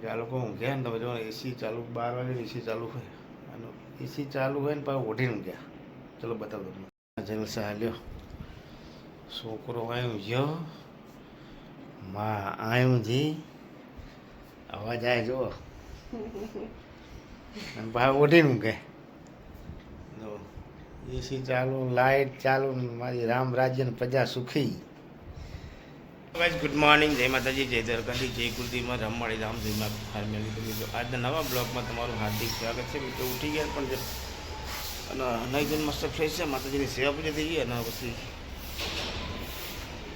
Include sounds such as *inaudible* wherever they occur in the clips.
કે આ લોકો ઊંઘ્યા ને તમે જો એસી ચાલુ, બાર વાગે એસી ચાલુ હોય. અને એસી ચાલુ હોય ને પાછું ઓઢીને ઊંઘ્યા ચલો બતાવો તમને. જલસા હાલ્યો છોકરો આવ્યું ગયો માં આવ્યું જી. અવાજ આવે જુઓ. અને પાછું ઓઢીને ઊંઘે. એસી ચાલુ લાઇટ ચાલુ મારી રામ રાજ્યની પ્રજા સુખી. Guys good morning. જય માતાજી, જય દ્વારકાથી, જય કુલદીમાં રમવાડી રામ જયમાં મા ફાર્મેલી તો મિત્રો આજના નવા બ્લોગમાં તમારું હાર્દિક સ્વાગત છે. મિત્રો, ઉઠી ગયા પણ અને નહીં જઈને મસ્ત ફ્રેશ છે. માતાજીની સેવા પૂજા થઈ ગઈ અને પછી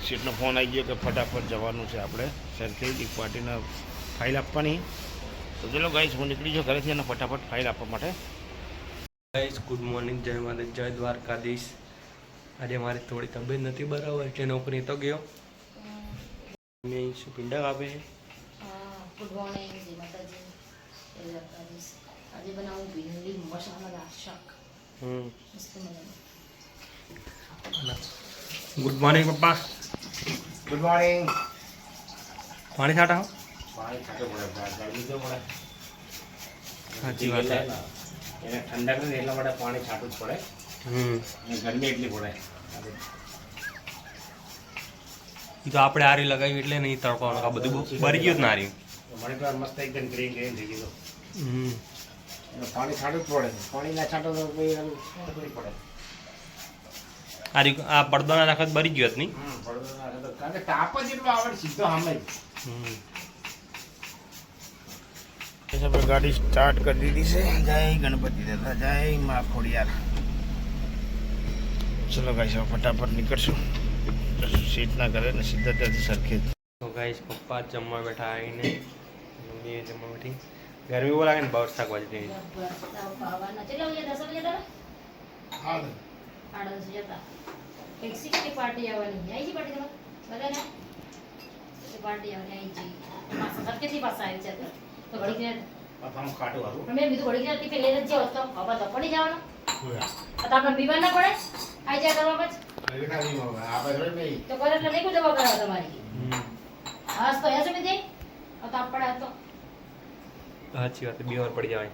સીટનો ફોન આવી ગયો કે ફટાફટ જવાનું છે આપણે. સરખેજ એક પાર્ટીને ફાઇલ આપવાની. તો ચલો ગાઈઝ હું નીકળી જાઉં ઘરેથી અને ફટાફટ ફાઇલ આપવા માટે. Guys, good morning. જય માતા જય દ્વારકાધીશ. આજે મારી થોડી તબિયત નથી બરાબર, એટલે નોકરી તો ગયો. મેં અહીં શું પિંડા કાપે છે ગુડ મોર્નિંગ જય માતાજી જય દ્વારકાધીશ આજે બનાવું ભીંડી મસાલાદાર શાક હમ મસ્ત મજાનું ગુડ મોર્નિંગ પપ્પા ગુડ મોર્નિંગ પાણી છાંટા હો? પાણી છાંટો પડે ગરમી તો પડે સાચી વાત છે એને ઠંડક નથી એટલા માટે પાણી છાંટવું જ પડે હમ અને ગરમી એટલી પડે એ તો આપણે આરી લગાવી એટલે નહીં તડકો આ બધું બહુ બરી ગયું જ ના તો મસ્ત એકદમ ગ્રીન ગ્રીન થઈ ગયું હમ. પાણી છાંટવું પડે પાણી ના છાંટો તો પડે. આ રહ્યું આ પડદો ના નાખત બરી ગયો જ નહીં? પડદો ના. કારણ કે તાપ જ એટલો આવડ સીધો સામે જ. ગાડી સ્ટાર્ટ કરી દીધી છે. જય ગણપતિ દાદા જય મા ખોડિયાર. ચલો ગાઈસ હવે ફટાફટ નીકળશું. સીટના ઘરે ને સીધા ત્યાંથી સરખી તો ગાઈશ પપ્પા જમવા બેઠા આવીને. મમ્મી જમવા બેઠી. ગરમી બહુ લાગે ને બહાર શાકભાજી જતા પાર્ટી આવવાની આવવાની આવી છે તો હારું મેં બીજું લઈને જ પડી જવાનું તો આપણે બીમાર ના પડે આઈ જાય કરવા પછી તો કરે એટલે નહીં કોઈ દવા તમારી. હાસ તો યાર સમજી તો આપણે તો સાચી વાત બીમાર પડી જવાય.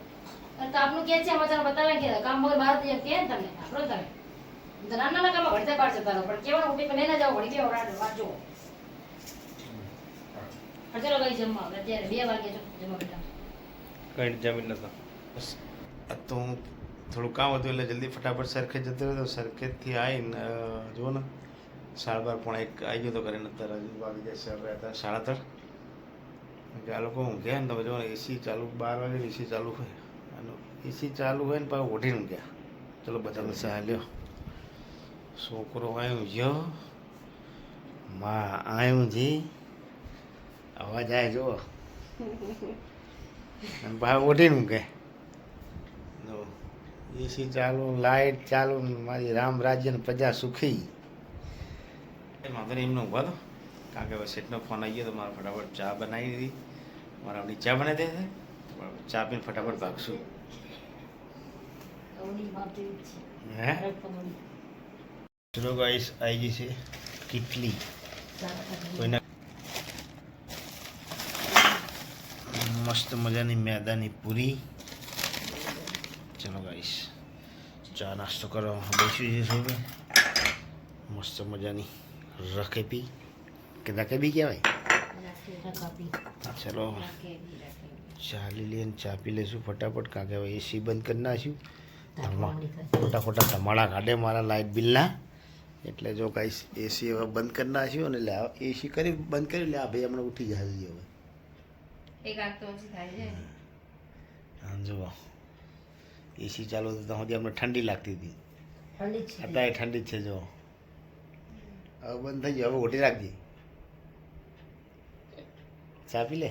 તો આપનું કે છે અમારે બતાવે કે કામ વગર બહાર થઈ કે તમને આપણો તમે નાના નાના કામ ઘડતે પાડ જતા રહો પણ કેવાનું ઉઠી લઈને જાઓ ઘડી બે ઓરાડ વાંચો પણ ચલો ગઈ જમવા અત્યારે બે વાગે જમવા બેઠા. કઈ જમીન નતો તો થોડું કામ હતું એટલે જલ્દી ફટાફટ સરખેજ જતો રહ્યો તો સરખેજથી આવીને જુઓ ને સાડા બાર પણ એક આવી ગયો તો કરીને અત્યારે હજુ વાગી જાય સર હતા સાડા ત્રણ. આ લોકો ઊંઘ્યા ને તમે જુઓ ને એસી ચાલુ બાર વાગે એસી ચાલુ હોય. અને એસી ચાલુ હોય ને પાછું ઓઢીને ઊંઘ્યા ચલો બધા સહાય લ્યો. છોકરો આવ્યો ગયો માં આવ્યું જી. અવાજ આવે જુઓ. *laughs* અને ભાઈ ઓઢીને ઊંઘે એસી ચાલુ, લાઇટ ચાલુ મારી રામ રાજ્યની પ્રજા સુખી. વાંધો નહીં, એમનો ઊભા તો કારણ કે હવે સેટનો ફોન આવી ગયો તો મારે ફટાફટ ચા બનાવી દીધી. મારા આપણી ચા બનાવી દે ચા પીને ફટાફટ ભાગશું. હે? ગાઈસ આવી ગઈ છે કેટલી. કોઈના મસ્ત મજાની મેદાની પૂરી. ચલો ગાઈસ ચા નાસ્તો કરવા બેસી છે સૌ મસ્ત મજાની રકેબી કે રકેબી કહેવાય રકાપી ચલો ચા લઈ લઈએ ને ચા પી લઈશું ફટાફટ કાં કહેવાય હવે એસી બંધ કરી નાખ્યું. ખોટા ખોટા ધમાડા કાઢે મારા લાઇટ બિલના એટલે જો ગાઈસ એસી હવે બંધ કરી નાખ્યું અને લે એસી કરી બંધ કરી લે આ ભાઈ હમણાં ઉઠી જાય હવે. એક આગ તો ઓછી થાય છે. જુઓ. એસી ચાલુ હતું ત્યાં સુધી અમને ઠંડી લાગતી હતી. અત્યારે ઠંડી જ છે જો હવે બંધ થઈ ગયું હવે ઓટી રાખજે. ચા પી લે?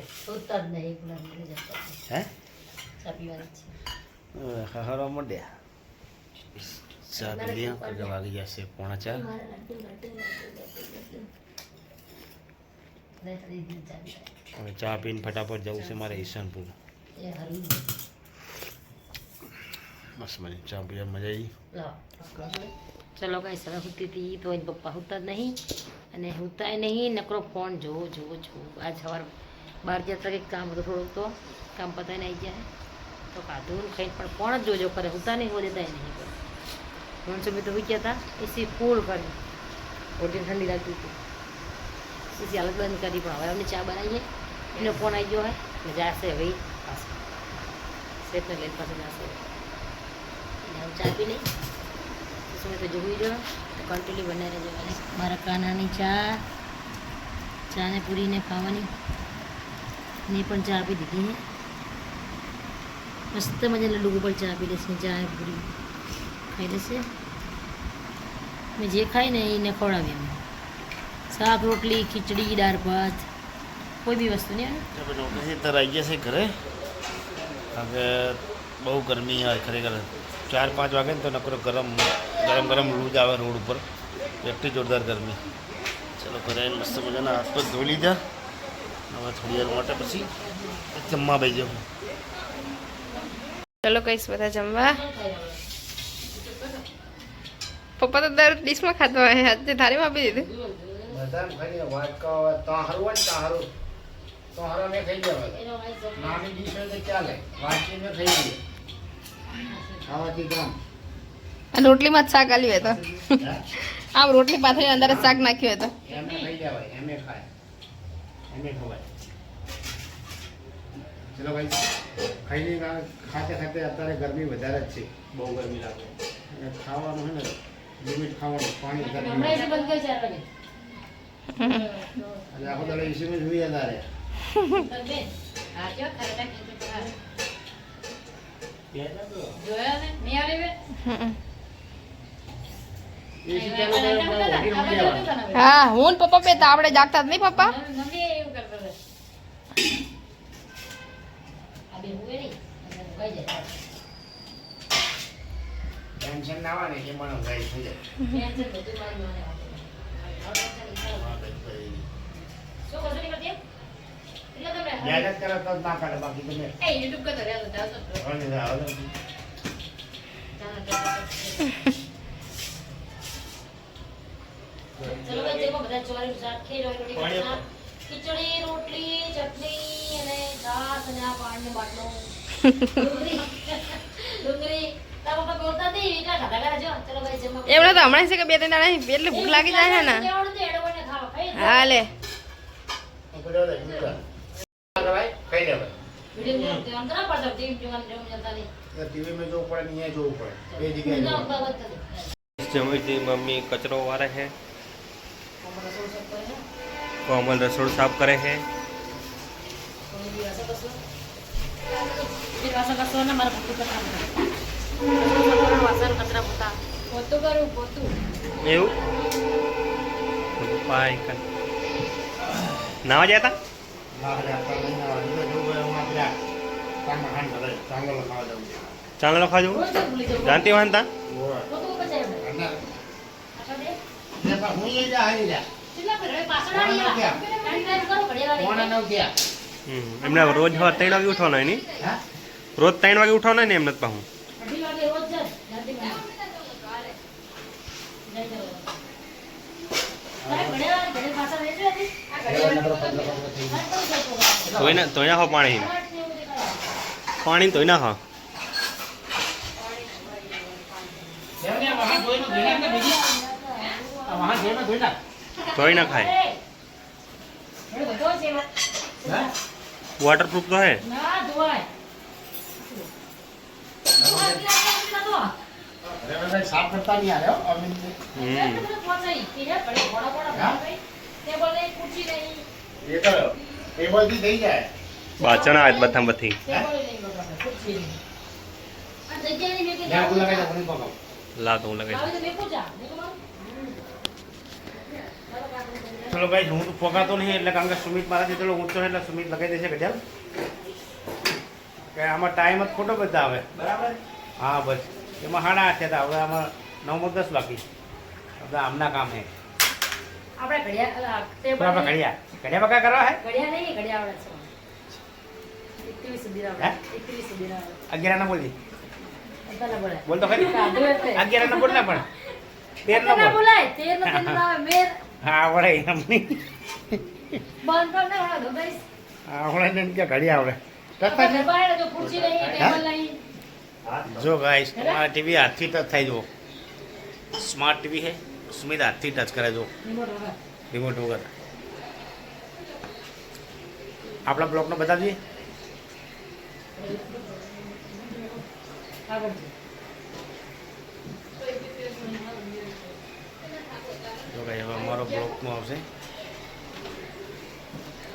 હે? ચા મોઢ્યા ચા પી લે કે વાગી જશે પોણા ચાર. ચા હવે ચા પીને ફટાફટ જવું છે મારે ઈશાનપુર. મસ્ત મજા ચા પીવા મજા આવી ચલો કઈ સરસ હોતી હતી તો એના પપ્પા હોતા જ નહીં અને હોતા નહીં નકરો ફોન જોવો જોવો જોવો આજ સવાર બહાર જતા કંઈક કામ હતું થોડુંક તો કામ પતાવીને આવી ગયા તો કાધું ને ખાઈને પણ કોણ જ જોજો કરે હું નહીં હોય દેતા નહીં કરે ત્રણસો મીટર ગયા હતા એસી ફૂલ કરી ઓટી ઠંડી લાગતી હતી એસી હાલત બંધ કરી પણ હવે અમને ચા બનાવીએ એનો ફોન આવી ગયો હોય ને જાશે હવે પાછો શેઠને લઈને પાછો જાશે હું ચા પી લઈ તમે તો જોઈ રહ્યો કન્ટિન્યુ બનાવી રહેજો. મારા કાનાની ચા ચા ને પૂરીને ખાવાની. મેં પણ ચા આપી દીધી છે મસ્ત મજાના લડુ ઉપર ચા આપી દેશે ચા પૂરી ખાઈ લેશે. મેં જે ખાય ને એને ખવડાવીએ અમે શાક, રોટલી, ખીચડી, દાળ ભાત, કોઈ બી વસ્તુ નહીં આવે તો પછી તર આવી ગયા છે ઘરે? કારણ કે બહુ ગરમી હોય ખરેખર. ચાર પાંચ વાગે ને તો નકરો ગરમ ગરમ ગરમ લૂજ આવે રોડ ઉપર. એટલી જોરદાર ગરમી. ચલો ઘરે મસ્ત મજાના હાથ પગ ધોઈ લીધા. હવે થોડી વાર માટે પછી જમવા બેસી જાઉં. ચલો કઈશ બધા જમવા. પપ્પા તો દર ડીશમાં ખાતો હોય આજે થાળીમાં આપી દીધું. બધાને ખાઈ વાટકા તો હારું હોય ને તો હારું મેં ખાઈ જવા નાની ડીશ હોય તો ચાલે વાટકી મેં ખાઈ લઈએ રોટલીમાં જ શાક આલ્યું હોય તો. *laughs* આમ રોટલી પાથરી અંદર જ શાક નાખ્યું હોય તો. ખાઈ જવાય એમે ખાય. એમે ખવાય. ચલો ભાઈ ખાઈ લઈએ ખાતે ખાતે અત્યારે ગરમી વધારે જ છે. બહુ ગરમી લાગે. અને ખાવાનું છે ને લિમિટ ખાવાનું પાણી વધારે આખો દાડો એસીમાં જોઈએ તારે હા જો ખરેખર કીધું તો હા. જોયો ને નહીં આવડી બેન હમ. એસી ચાલુ કરે તો હોટેલ મળી આવવાનું. હા હું ને પપ્પા બે તો આપણે જાગતા જ નહીં પપ્પા મમ્મી એવું કરતો હતો. આ બે હુએ નહીં અને ઉગાઈ જાય ટેન્શન ના આવે ને એ મને ઊંઘાઈ થઈ જાય ટેન્શન બધું મારી માને આપે. હવે ટેન્શન નહીં થાય. હા, ભાઈ, ભાઈ. શું કશું નહીં મહેનત કરે તો ના બાકી તમે. એ કરતો. ચાલો, ભાઈ જેમાં બધા ચોરી શાક રોટલી ખીચડી રોટલી ચટણી અને અને આ પાણીનો બાટલો. હમણાં છે કે બે ત્રણ દાડા એટલે ભૂખ લાગી જાય છે ને. કેવડું હા જોતો ના પડતો, ટીવી જતા માં જોવું પડે અહીંયા જોવું પડે. બે જગ્યાએ મમ્મી કચરો કરે છે. કોમલ રસોડ સાફ કરે પોતું. એવું? નાવા ગયા હતા ખાવા જોવું. જાણતી વાંધતા એમને રોજ ત્રણ વાગે ઉઠવાનું એની રોજ ત્રણ વાગે ઉઠવાનું ને એમને પાછું અઢી વાગે રોજ જાય. જલ્દી બને. જય જવાન. સાહેબ, ઘડિયાળ- ઘડિયાળ પાછળ રહેજો હજી. આ ઘડિયાળ- હા, તો જતો. ધોઈ ના ધોઈ નાખો પાણી. પાણી ધોઈ નાખો આ ધોઈ ને. આ. હે? વોટરપ્રૂફ તો હે સાફ કરતા નહીં હારે, હો, હા? ટેબલ નહીં, ખુરશી નહીં. એ તો ટેબલથી થઈ જાય. બાચણ આવે બધા બધી. લા તો હું લગાવી? ચાલો ભાઈ હું તો પોકાતો નહીં એટલે કારણ કે સુમિત મારાથી ચલો ઊંચો એટલે સુમિત લગાવી દેશે ગઢિયાલ કે આમાં ટાઈમ જ ખોટો બધા આવે બરાબર હા બસ એમાં સાડા આઠ થયા હતા હવે આમાં નવમો દસ બાકી બધા આમના કામ છે આપણે ટેબલ આપણે ઘડિયા? ઘડિયા પકા કરવા હે? ઘડિયા નહીં, ઘડિયા આવડે છે. એકવીસ સુધી આવડે. એકવીસ સુધી આવડે. અગિયાર ના બોલી. બોલ તો ખરી. અગિયાર ના બોલ ના પણ. તેર ના બોલ. બોલાય. તેર ને તેર ના આવે. મેર. હા વળે એમ નહીં. બંધ કર ને, વળા દો, આવડે ને કે ઘડી આવડે. કરતા છે બહાર જો ખુરશી નહીં ટેબલ નહીં જો ગાઈસ તમારા ટીવી હાથથી ટચ થાય જુઓ. સ્માર્ટ ટીવી છે સ્મિત હાથથી ટચ કરે જો. રિમોટ વગર આપણા બ્લોકનો છે. જો ગાઈસ હવે અમારો બ્લોકમાં આવશે.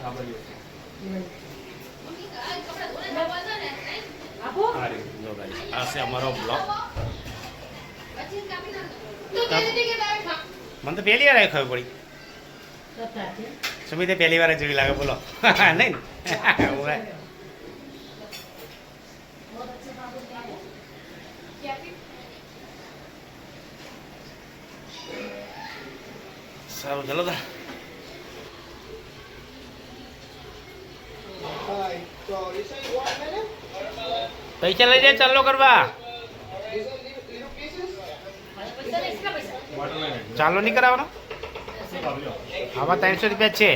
આ બાજુ જો ગાઈસ આ છે અમારો બ્લોક મને તો પહેલી વાર ખબર પડી. સુમિતે પહેલી વાર જેવી લાગે બોલો. *laughs* નહીં. સારું ચલો તા. પૈસા લઈ જાય ચાલો કરવા પૈસા નહીં કેટલા પૈસા ચાલો નહીં કરાવવાનો આમાં ત્રણસો રૂપિયા છે.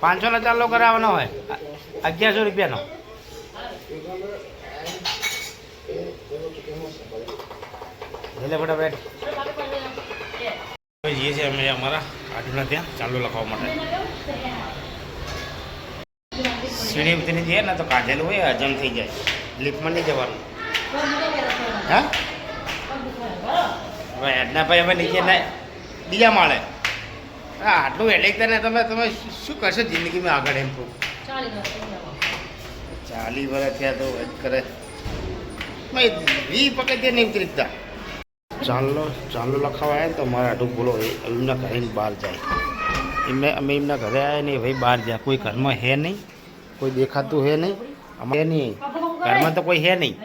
પાંચસો ને ચાલો કરાવવાનો હોય. અગિયારસો રૂપિયાનો. એટલે ફટાફટ. જઈએ છીએ અમે અમારા આટુના ત્યાં ચાલુ લખવા માટે. સીડી ઉતરી જઈએ ને તો કાઢેલું હોય, હજમ થઈ જાય. લિફ્ટમાં નહીં જવાનું. હા? હવે એડના ભાઈ હવે નીચે ના બીજા માળે. હા આટલું એટલે તને તમે તમે શું કરશો જિંદગીમાં આગળ એમ કહું? ચાલી વર્ષ થયા તો જ કરે. વી પકડીએ નહીં ઉતરીતા ચાંદલો ચાંદલો લખાવા આવ્યા ને તો મારા આટલું બોલો એમના ઘરે બહાર જાય. એમને અમે એમના ઘરે આવ્યા નહીં ભાઈ બહાર જાય. કોઈ ઘરમાં હે નહીં કોઈ દેખાતું હે નહીં. અમે નહીં. ઘરમાં તો કોઈ હે નહીં.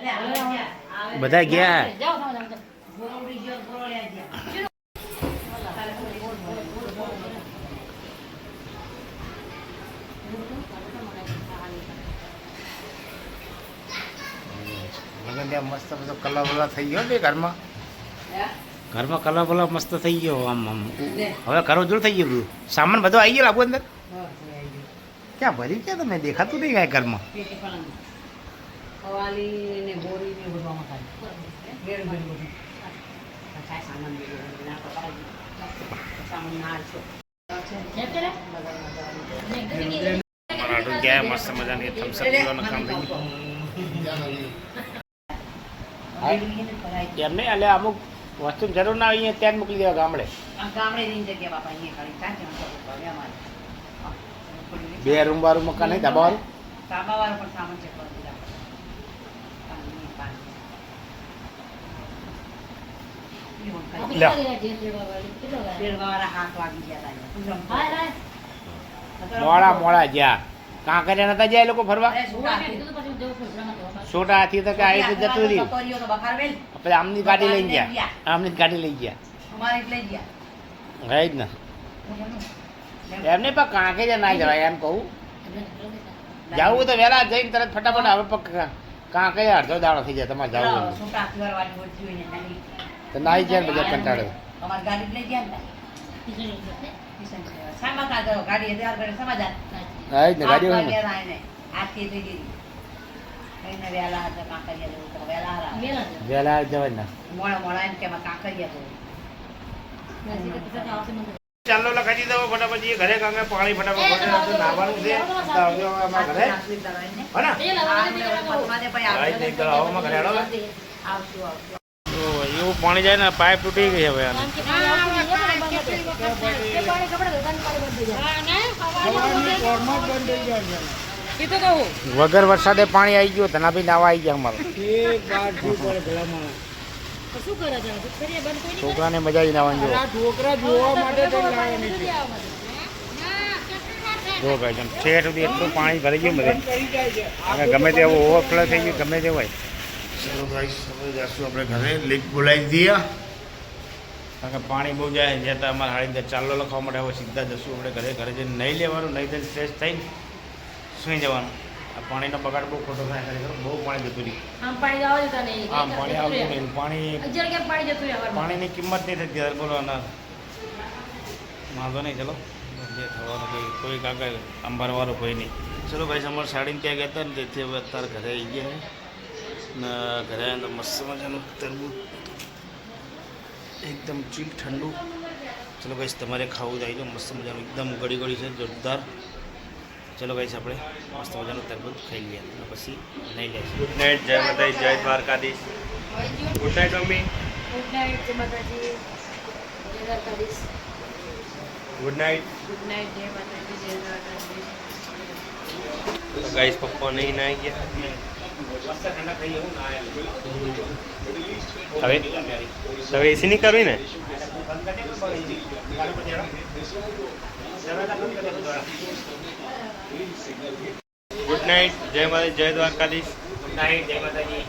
બધા ગયા જાઓ જાઓ જાઓ લગન ત્યાં મસ્ત બધો કલર વલર થઈ ગયો ને ઘરમાં. ઘરમાં કલર વલર મસ્ત થઈ ગયો આમ આમ. હવે ઘર જોર થઈ ગયું. બધું સામાન બધો આવી ગયો લાગુ અંદર? ક્યાં ભરી ક્યાં તમે? દેખાતું નહીં કાંઈ ઘરમાં? ગયા મસ્ત મજાની થમ્સઅપ પીવાનું કામ થઈ ગયું રેડીને ભરાય છે. એમને એટલે અમુક વસ્તુ જરૂર ના હોય ત્યાં જ મોકલી દેવા ગામડે આમ ગામડે જઈને જગ્યા બાપા અહીંયા ખાલી ચાર જણ તો ભરે અમારે. હા. બે રૂમ વાળું મકાન નહીં ધાબા વાળું તાંબાવાળો પણ સામાન છે કરી દીધા. પાણી, પાણી. એવું કરી. આપી લ્યો. કેટલા જેલ જેવા વાળી? કેટલો વાળી? બેડવાવાળા હાથ વાગી ગયા હતા અહીંયા. હાય, હાય. મોડા મોડા જ્યાં કાંકરિયા નતા જાય એ લોકો ફરવા છોટા હાથી તો કે આ રીતે જતું રહ્યું. આપણે આમની ગાડી લઈ ગયા. આમની જ ગાડી લઈ ગયા. અમારે જ ને. એમને પણ કાંકરિયા ના જવાય એમ કહું. જવું તો વહેલા જઈને તરત ફટાફટ હવે કાંકરિયા અડધો દાડો થઈ જાય તમારે જવું. તો. ના જાય બધા કંટાળે. ગાડી જ ગાડી કાંકરિયા જવું તો હારા. જવાય. ને. મોડા મોડા કે એમાં કાંકરિયા જવું. ચાલો લખાઈ દો ફટાફટ જઈએ ઘરે કાંકે પાણી ફટાફટ નાવાનું છે. તો આવજો અમારા ઘરે. એવું પાણી જાય ને પાઇપ તૂટી ગઈ હવે આની. તો વગર વરસાદે પાણી આવી ગયું ધનાભાઈ નાવા આવી ગયા અમારે? છોકરાને મજા આવી નાવાની જો. નથી આવવાનું. જો ભાઈ જેમ સુધી એટલું પાણી ભરી ગયું બધે. અને ગમે તે એવું ઓવરફ્લો થઈ ગયું ગમે તે હોય. ચલો ભાઈ હવે જશું આપણે ઘરે. લીક બોલાવી દઈએ કારણ કે પાણી બહુ જાય જ્યાં અમારે હાળી ચાલો લખવા માટે હવે સીધા જશું. આપણે ઘરે ઘરે જઈને નહીં લેવાનું નહીં જઈને ફ્રેશ થઈને સુઈ જવાનું. આ પાણીનો બગાડ બહુ ખોટો થાય ખરેખર બહુ પાણી જતું રહ્યું. આમ પાણી આવવા જતા નહીં. આમ પાણી આવતું નહીં. પાણી પાણી જતું રહે પાણીની કિંમત નહીં થતી યાર બોલો ના વાંધો નહીં ચલો. જે થવાનું કોઈ કોઈ કાકા અંબારવાળો કોઈ નહીં. ચલો ભાઈ અમારે સાડીને ત્યાં ગયા હતા ને તેથી હવે અત્યારે ઘરે આવી ગયા ને ઘરે આવીને મસ્ત મજાનું તરબૂચ. એકદમ ચીલ ઠંડુ. ચલો ભાઈ તમારે ખાવું જાય તો મસ્ત મજાનું એકદમ ગળી ગળી છે જોરદાર. ચલો ગાઈસ આપણે મસ્ત મજાનું તરબૂચ ખાઈ લઈએ અને પછી નહીં લઈએ ગુડ નાઇટ જય માતાજી જય Dwarkadhish. Good night mummy. Good night જય માતાજી. જય Dwarkadhish. Good night good night જય માતાજી જય દ્વારકાધીશ. ગાઈસ પપ્પા નહીં નાઈ ગયા? હવે? હવે એસી નહીં કરવી ને? ગુડ નાઇટ જય માતા જય દ્વારકાધીશ નાઇટ જય માતાજી